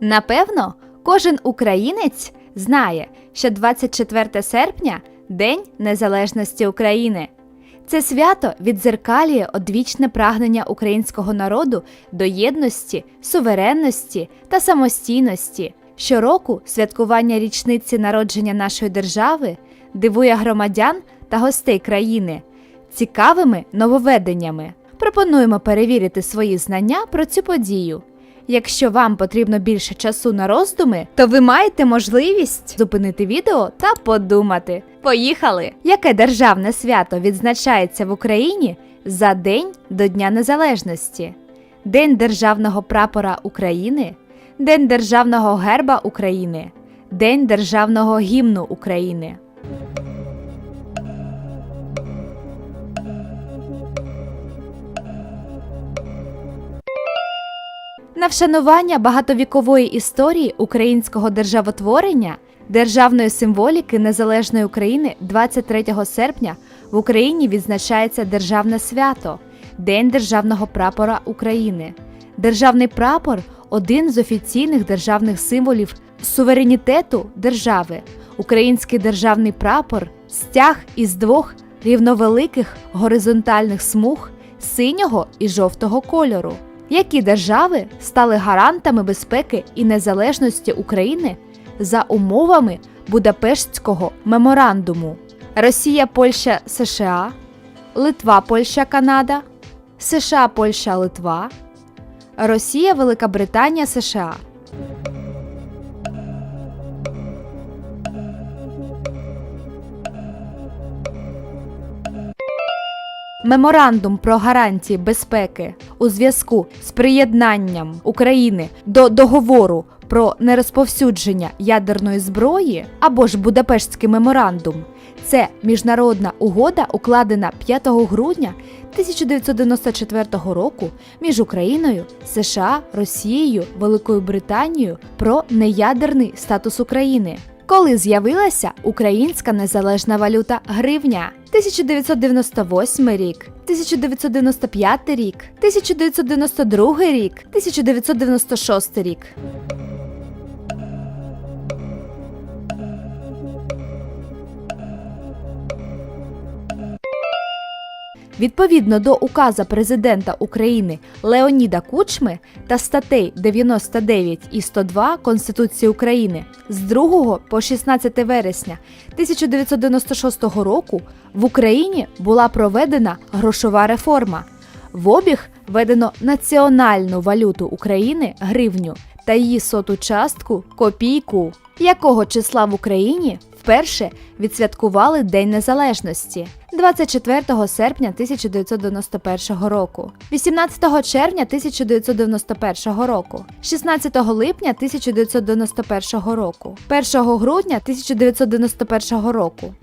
Напевно, кожен українець знає, що 24 серпня День Незалежності України. Це свято віддзеркалює одвічне прагнення українського народу до єдності, суверенності та самостійності. Щороку святкування річниці народження нашої держави дивує громадян та гостей країни цікавими нововведеннями. Пропонуємо перевірити свої знання про цю подію. Якщо вам потрібно більше часу на роздуми, то ви маєте можливість зупинити відео та подумати. Поїхали! Яке державне свято відзначається в Україні за день до Дня Незалежності? День Державного прапора України, День Державного герба України, День Державного гімну України. На вшанування багатовікової історії українського державотворення, державної символіки незалежної України 23 серпня в Україні відзначається державне свято День Державного прапора України. Державний прапор один з офіційних державних символів суверенітету держави. Український державний прапор стяг із двох рівновеликих горизонтальних смуг синього і жовтого кольору. Які держави стали гарантами безпеки і незалежності України за умовами Будапештського меморандуму? Росія, Польща, США, Литва, Польща, Канада, США, Польща, Литва, Росія, Велика Британія, США. Меморандум про гарантії безпеки у зв'язку з приєднанням України до договору про нерозповсюдження ядерної зброї або ж Будапештський меморандум. Це міжнародна угода, укладена 5 грудня 1994 року між Україною, США, Росією, Великою Британією про неядерний статус України. Коли з'явилася українська незалежна валюта гривня? 1998 рік, 1995 рік, 1992 рік, 1996 рік. Відповідно до указа президента України Леоніда Кучми та статей 99 і 102 Конституції України з 2 по 16 вересня 1996 року в Україні була проведена грошова реформа. В обіг введено національну валюту України гривню та її соту частку копійку, якого числа в Україні вперше відсвяткували День Незалежності 24 серпня 1991 року, 18 червня 1991 року, 16 липня 1991 року, 1 грудня 1991 року.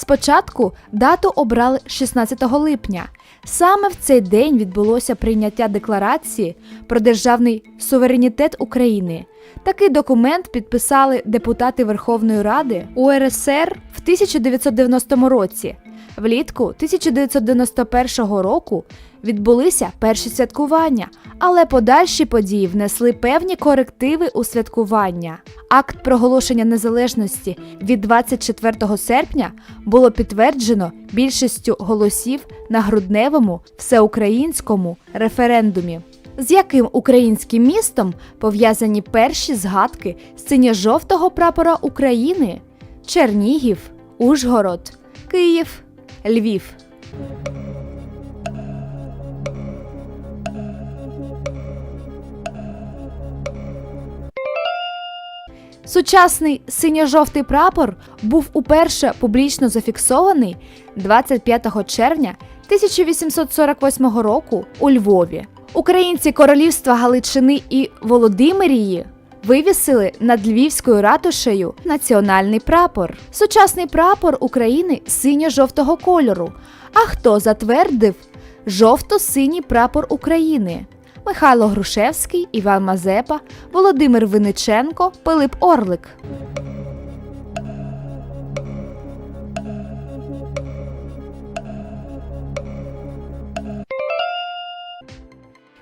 Спочатку дату обрали 16 липня. Саме в цей день відбулося прийняття декларації про державний суверенітет України. Такий документ підписали депутати Верховної Ради УРСР в 1990 році. Влітку 1991 року відбулися перші святкування, але подальші події внесли певні корективи у святкування. Акт проголошення незалежності від 24 серпня було підтверджено більшістю голосів на грудневому всеукраїнському референдумі. З яким українським містом пов'язані перші згадки синьо-жовтого прапора України? Чернігів, Ужгород, Київ, Львів. Сучасний синьо-жовтий прапор був уперше публічно зафіксований 25 червня 1848 року у Львові. Українці королівства Галичини і Володимирії вивісили над львівською ратушею національний прапор. Сучасний прапор України синьо-жовтого кольору. А хто затвердив жовто-синій прапор України? Михайло Грушевський, Іван Мазепа, Володимир Виниченко, Пилип Орлик.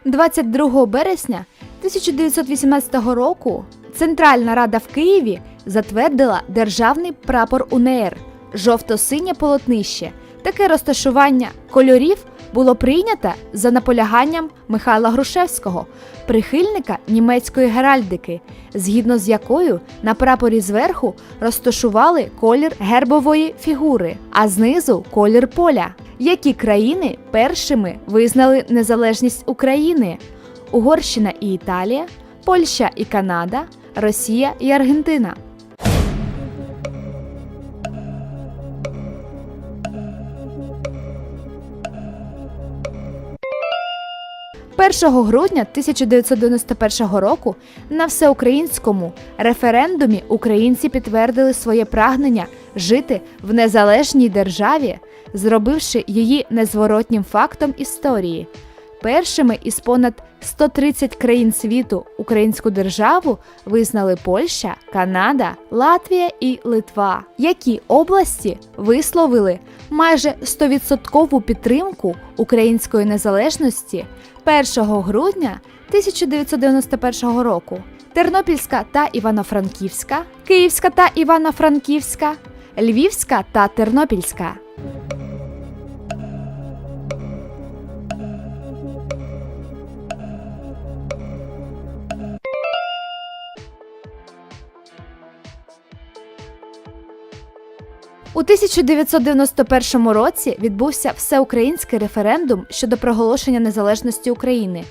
«22 березня 1918 року Центральна Рада в Києві затвердила державний прапор УНР жовто-синє полотнище. Таке розташування кольорів було прийнято за наполяганням Михайла Грушевського, прихильника німецької геральдики, згідно з якою на прапорі зверху розташували колір гербової фігури, а знизу колір поля. Які країни першими визнали незалежність України? Угорщина і Італія, Польща і Канада, Росія і Аргентина. 1 грудня 1991 року на всеукраїнському референдумі українці підтвердили своє прагнення жити в незалежній державі, зробивши її незворотнім фактом історії. Першими із понад 130 країн світу українську державу визнали Польща, Канада, Латвія і Литва, які області висловили майже 100% підтримку української незалежності 1 грудня 1991 року. Тернопільська та Івано-Франківська, Київська та Івано-Франківська, Львівська та Тернопільська. У 1991 році відбувся всеукраїнський референдум щодо проголошення незалежності України.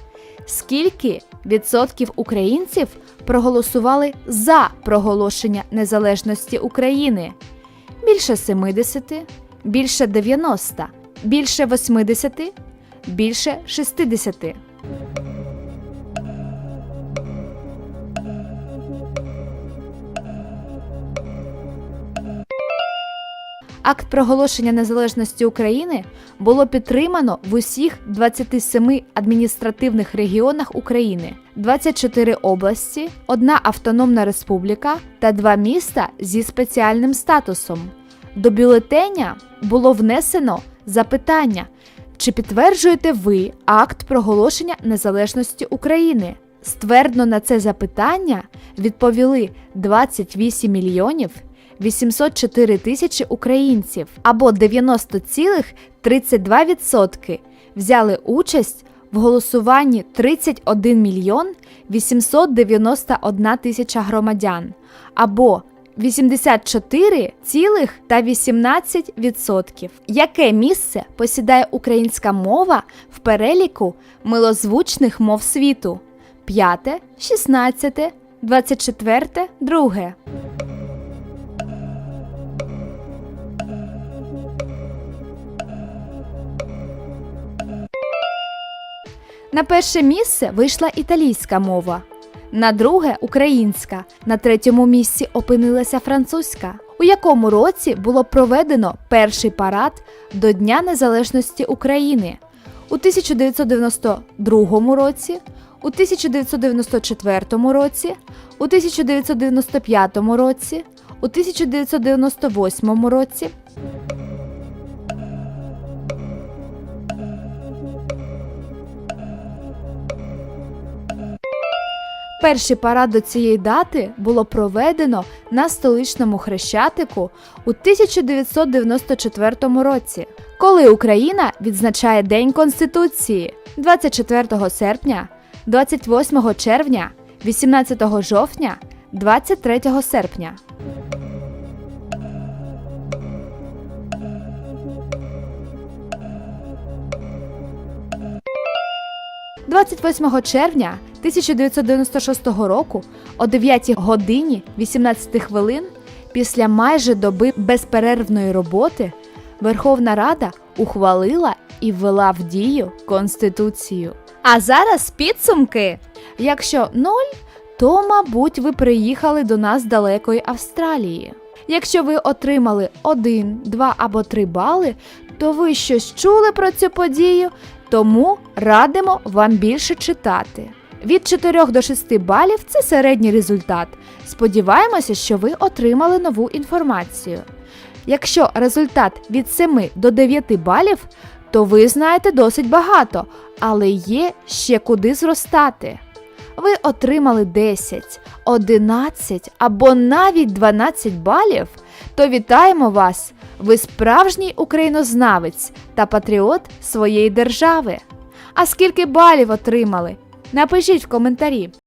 Скільки відсотків українців проголосували за проголошення незалежності України? Більше 70, більше 90, більше 80, більше 60. Акт проголошення незалежності України було підтримано в усіх 27 адміністративних регіонах України, 24 області, одна автономна республіка та два міста зі спеціальним статусом. До бюлетеня було внесено запитання, чи підтверджуєте ви акт проголошення незалежності України? Ствердно на це запитання відповіли 28 мільйонів 804 тисячі українців або 90,32% взяли участь в голосуванні 31 мільйон 891 тисяча громадян або 84,18%. Яке місце посідає українська мова в переліку милозвучних мов світу? П'яте, шістнадцяте, двадцять четверте, друге. На перше місце вийшла італійська мова, на друге українська, на третьому місці опинилася французька. У якому році було проведено перший парад до Дня Незалежності України? У 1992 році, у 1994 році, у 1995 році, у 1998 році. Перший парад до цієї дати було проведено на столичному хрещатику у 1994 році, коли Україна відзначає День Конституції 24 серпня, 28 червня, 18 жовтня, 23 серпня. – 28 червня 1996 року о 9 годині 18 хвилин після майже доби безперервної роботи Верховна Рада ухвалила і ввела в дію Конституцію. А зараз підсумки. Якщо ноль, то, мабуть, ви приїхали до нас з далекої Австралії. Якщо ви отримали 1, 2 або 3 бали, то ви щось чули про цю подію, тому радимо вам більше читати. Від 4 до 6 балів це середній результат. Сподіваємося, що ви отримали нову інформацію. Якщо результат від 7 до 9 балів, то ви знаєте досить багато, але є ще куди зростати. Ви отримали 10, 11 або навіть 12 балів, то вітаємо вас! Ви справжній українознавець та патріот своєї держави. А скільки балів отримали? Напишіть в коментарі.